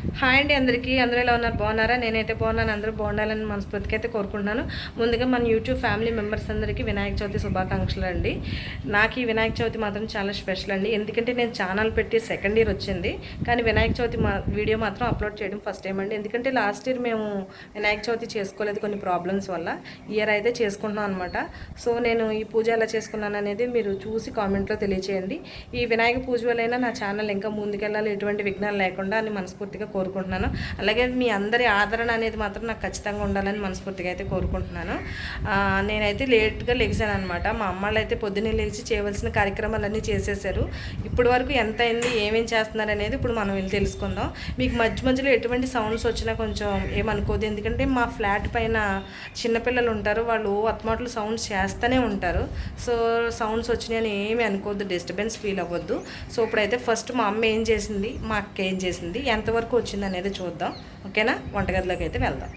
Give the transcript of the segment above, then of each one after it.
Hi అండి అందరికీ. అందరూ ఎలా ఉన్నారు? బాగున్నారా? నేనైతే బాగున్నాను. అందరూ బాగుండాలని మనస్ఫూర్తికి అయితే కోరుకుంటున్నాను. ముందుగా మన యూట్యూబ్ ఫ్యామిలీ మెంబర్స్ అందరికీ వినాయక చవితి శుభాకాంక్షలు అండి. నాకు ఈ వినాయక చవితి మాత్రం చాలా స్పెషల్ అండి. ఎందుకంటే నేను ఛానల్ పెట్టి సెకండ్ ఇయర్ వచ్చింది. కానీ వినాయక చవితి మా వీడియో మాత్రం అప్లోడ్ చేయడం ఫస్ట్ టైం అండి. ఎందుకంటే లాస్ట్ ఇయర్ మేము వినాయక చవితి చేసుకోలేదు కొన్ని ప్రాబ్లమ్స్ వల్ల. ఇయర్ అయితే చేసుకుంటున్నాం అనమాట సో నేను ఈ పూజ ఎలా చేసుకున్నాను అనేది మీరు చూసి కామెంట్లో తెలియచేయండి. ఈ వినాయక పూజ వల్లైనా నా ఛానల్ ఇంకా ముందుకెళ్ళాలి. ఎటువంటి విఘ్నాలు లేకుండా అని మనస్ఫూర్తిగా కోరుకుంటున్నాను. అలాగే మీ అందరి ఆదరణ అనేది మాత్రం నాకు ఖచ్చితంగా ఉండాలని మనస్ఫూర్తిగా అయితే కోరుకుంటున్నాను. నేనైతే లేట్గా లెగిసాను అనమాట మా అమ్మాళ్ళు అయితే పొద్దున్నే లేచి చేయవలసిన కార్యక్రమాలన్నీ చేసేసారు ఇప్పటి వరకు ఎంత అయింది ఏమేం చేస్తున్నారు అనేది ఇప్పుడు మనం వెళ్ళి తెలుసుకుందాం. మీకు మధ్య మధ్యలో ఎటువంటి సౌండ్స్ వచ్చినా కొంచెం ఏమనుకోదు ఎందుకంటే మా ఫ్లాట్ పైన చిన్నపిల్లలు ఉంటారు. వాళ్ళు అత్మాట్లు సౌండ్స్ చేస్తూనే ఉంటారు. సో సౌండ్స్ వచ్చినాయని ఏమీ అనుకోవద్దు. డిస్టర్బెన్స్ ఫీల్ అవ్వద్దు. సో ఇప్పుడైతే ఫస్ట్ మా అమ్మ ఏం చేసింది? మా అక్క ఏం చేసింది? ఎంతవరకు వచ్చింది అనేది చూద్దాం. ఓకేనా? వంటగదిలోకి అయితే వెళ్దాం.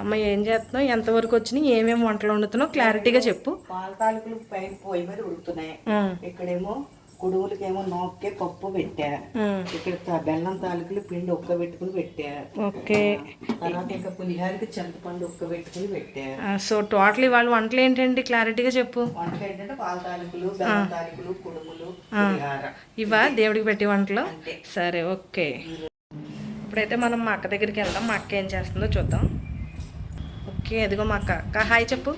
అమ్మ ఏం చేస్తున్నావు? ఎంతవరకు వచ్చినాయి? ఏమేమి వంటలు వండుతున్నావు? క్లారిటీగా చెప్పు. పాల తాలికలు పైన పొయ్యి మీద ఉడుకుతున్నాయి ఇక్కడేమో కుడుములకేమో నోక్కే పప్పు పెట్టా. ఇక్కడ బెల్లం తాలికలు పిండి ఒక్క పెట్టుకుని పెట్టా. ఓకే. తర్వాత ఇంకా పులిహారకి చింతపండు ఒక్క పెట్టుకుని పెట్టా. సో టోటల్ ఇవాళ వంటలు ఏంటండి? క్లారిటీగా చెప్పు. వంటలు ఏంటంటే పాల తాలికలు బెల్లం తాలికలు కుడుములు ఇవా దేవుడికి పెట్టి వంటలు? సరే ఓకే. ఇప్పుడైతే మనం మా అక్క దగ్గరికి వెళ్దాం. మా అక్క ఏం చేస్తుందో చూద్దాం. ఓకే ఇదిగో మా అక్క హాయ్ చెప్పు.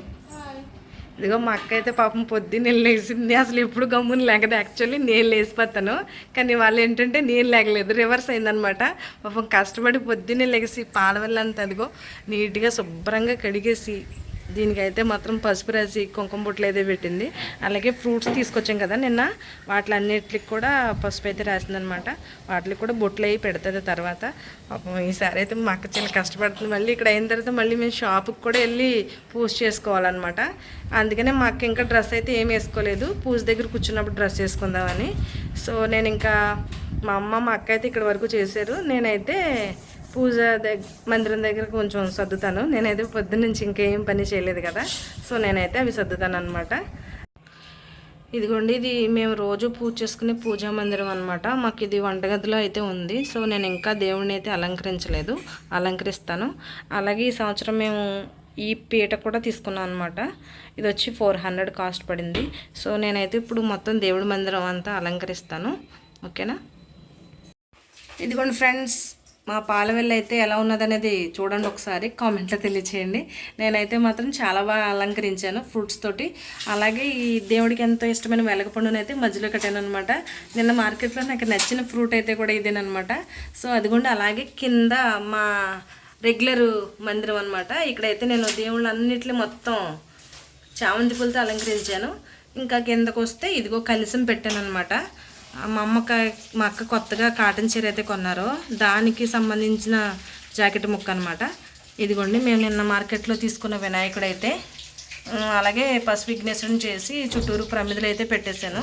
ఇదిగో మా అక్క అయితే పాపం పొద్దున్న లేచింది. అసలు ఎప్పుడు గమ్మున లేకదు యాక్చువల్లీ నేను లేచిపోతాను. కానీ వాళ్ళు ఏంటంటే నేను లేకలేదు రివర్స్ అయిందనమాట. పాపం కష్టపడి పొద్దున్నే లేచి పాలవల్లంతా అదిగో నీట్గా శుభ్రంగా కడిగేసి దీనికైతే మాత్రం పసుపు రాసి కుంకుమ బొట్లు అయితే పెట్టింది. అలాగే ఫ్రూట్స్ తీసుకొచ్చాం కదా నిన్న వాటిలన్నిటికి కూడా పసుపు అయితే రాసిందనమాట వాటికి కూడా బొట్లు అవి పెడుతుంది తర్వాత. పాపం ఈసారి అయితే మా అక్క చాలా కష్టపడుతుంది. మళ్ళీ ఇక్కడ అయిన తర్వాత మళ్ళీ మేము షాపుకి కూడా వెళ్ళి పూజ చేసుకోవాలన్నమాట. అందుకనే మా అక్క ఇంకా డ్రెస్ అయితే ఏం వేసుకోలేదు. పూజ దగ్గర కూర్చున్నప్పుడు డ్రెస్ వేసుకుందామని. సో నేను ఇంకా మా అమ్మ మా అక్క అయితే ఇక్కడ వరకు చేశారు. నేనైతే పూజ దగ్గర మందిరం దగ్గర కొంచెం సర్దుతాను. నేనైతే పొద్దున్న నుంచి ఇంకేం పని చేయలేదు కదా. సో నేనైతే అవి సర్దుతాను అనమాట ఇదిగోండి ఇది మేము రోజు పూజ చేసుకునే పూజా మందిరం అనమాట మాకు ఇది వంటగదిలో అయితే ఉంది. సో నేను ఇంకా దేవుడిని అయితే అలంకరించలేదు. అలంకరిస్తాను. అలాగే ఈ సంవత్సరం మేము ఈ పీట కూడా తీసుకున్నాం అనమాట ఇది వచ్చి ఫోర్ హండ్రెడ్ కాస్ట్ పడింది. సో నేనైతే ఇప్పుడు మొత్తం దేవుడి మందిరం అంతా అలంకరిస్తాను. ఓకేనా? ఇదిగోండి ఫ్రెండ్స్. మా పాలవెల్లి అయితే ఎలా ఉన్నదనేది చూడండి ఒకసారి కామెంట్లో తెలియచేయండి. నేనైతే మాత్రం చాలా బాగా అలంకరించాను ఫ్రూట్స్ తోటి. అలాగే ఈ దేవుడికి ఎంతో ఇష్టమైన వెలగపండును అయితే మధ్యలో కట్టాను అనమాట నిన్న మార్కెట్లో నాకు నచ్చిన ఫ్రూట్ అయితే కూడా ఇదేనమాట సో అదిగోండి అలాగే కింద మా రెగ్యులర్ మందిరం అనమాట ఇక్కడైతే నేను దేవుళ్ళన్నిటిని మొత్తం చామంతి పూలతో అలంకరించాను. ఇంకా కిందకు వస్తే ఇదిగో కలిసం పెట్టాను అనమాట మా అమ్మక మా అక్క కొత్తగా కాటన్ చీర అయితే కొన్నారో. దానికి సంబంధించిన జాకెట్ ముక్క అనమాట ఇదిగోండి మేము నిన్న మార్కెట్లో తీసుకున్న వినాయకుడు అయితే అలాగే పసు విఘ్నేశ్వరం చేసి చుట్టూరు ప్రమిదలు అయితే పెట్టేశాను.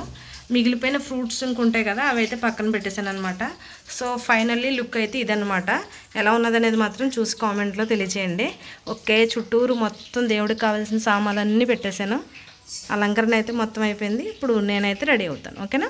మిగిలిపోయిన ఫ్రూట్స్ ఇంకుంటాయి కదా అవి అయితే పక్కన పెట్టేశాను అనమాట సో ఫైనల్లీ లుక్ అయితే ఇదనమాట ఎలా ఉన్నదనేది మాత్రం చూసి కామెంట్లో తెలియచేయండి. ఓకే చుట్టూరు మొత్తం దేవుడికి కావాల్సిన సామాన్లన్నీ పెట్టేశాను. అలంకరణ అయితే మొత్తం అయిపోయింది. ఇప్పుడు నేనైతే రెడీ అవుతాను. ఓకేనా?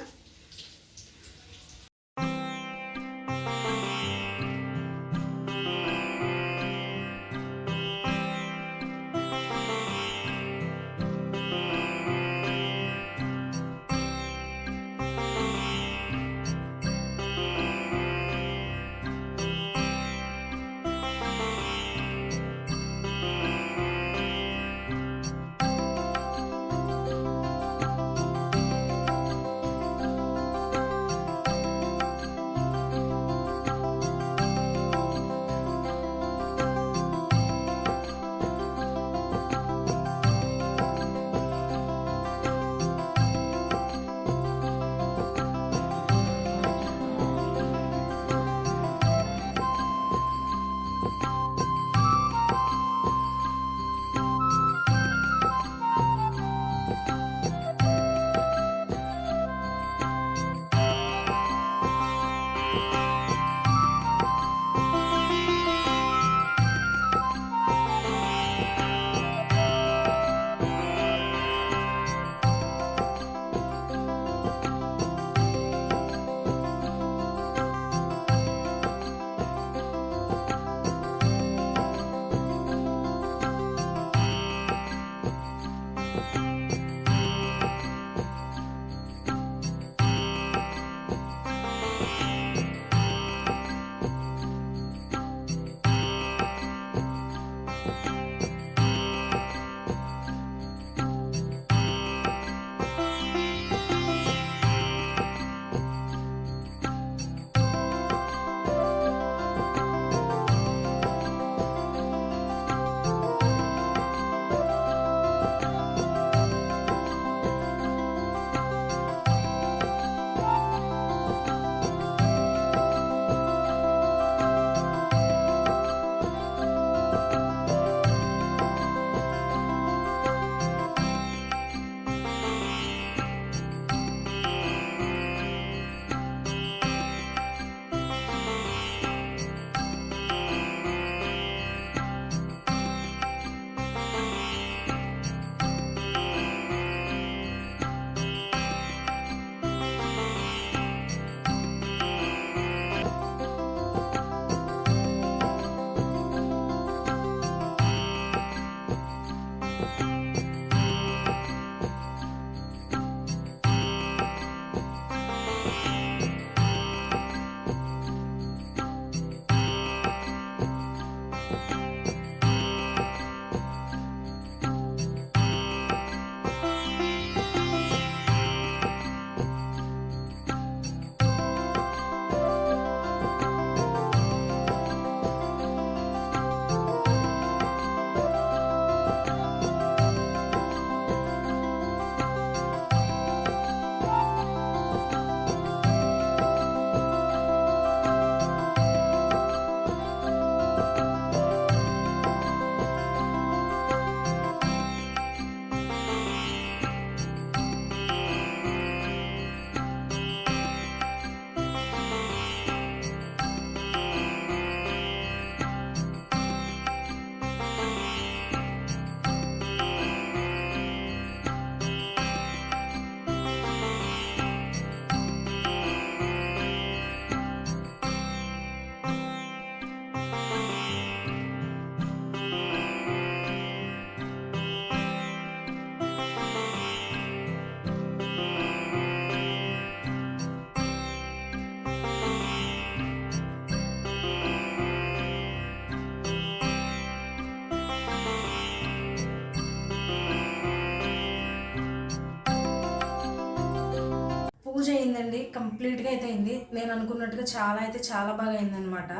పూజ అయిందండి కంప్లీట్గా అయితే అయింది. నేను అనుకున్నట్టుగా చాలా అయితే చాలా బాగా అయిందనమాట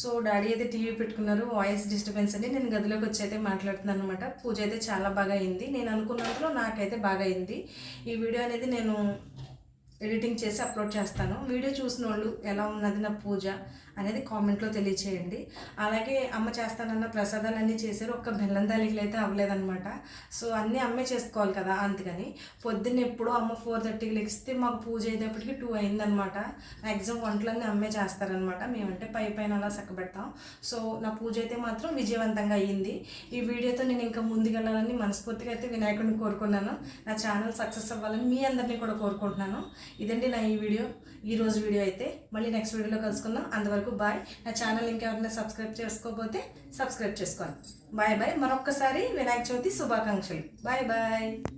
సో డాడీ అయితే టీవీ పెట్టుకున్నారు వాయిస్ డిస్టర్బెన్స్ అని నేను గదిలోకి వచ్చి అయితే మాట్లాడుతున్నాను అనమాట పూజ అయితే చాలా బాగా అయింది. నేను అనుకున్నట్లు నాకైతే బాగా అయింది. ఈ వీడియో అనేది నేను ఎడిటింగ్ చేసి అప్లోడ్ చేస్తాను. వీడియో చూసిన వాళ్ళు ఎలా ఉన్నది నా పూజ? అనేది కామెంట్లో తెలియచేయండి. అలాగే అమ్మ చేస్తానన్న ప్రసాదాలన్నీ చేశారు. ఒక్క బెల్లం తాలికలు అయితే అవ్వలేదన్నమాట. సో అన్నీ అమ్మే చేసుకోవాలి కదా అందుకని. పొద్దున్న ఎప్పుడో అమ్మ ఫోర్ థర్టీకి లెగిస్తే మాకు పూజ అయ్యేటప్పటికి టూ అయిందనమాట మ్యాక్సిమం వంటలన్నీ అమ్మే చేస్తారనమాట మేమంటే పై పైన అలా చక్కబెడతాం సో నా పూజ అయితే మాత్రం విజయవంతంగా అయ్యింది. ఈ వీడియోతో నేను ఇంకా ముందుకెళ్ళాలని మనస్ఫూర్తిగా అయితే వినాయకుడిని కోరుకున్నాను. నా ఛానల్ సక్సెస్ అవ్వాలని మీ అందరినీ కూడా కోరుకుంటున్నాను. ఇదండి నా ఈ వీడియో. ఈ రోజు వీడియో అయితే. మళ్ళీ నెక్స్ట్ వీడియోలో కలుసుకుందాం. అంతవరకు బాయ్. నా ఛానల్ ఇంకెవరైనా సబ్స్క్రైబ్ చేసుకోకపోతే సబ్స్క్రైబ్ చేసుకోండి. Bye bye. మరొక్కసారి వినాయక చవితి శుభాకాంక్షలు. Bye bye.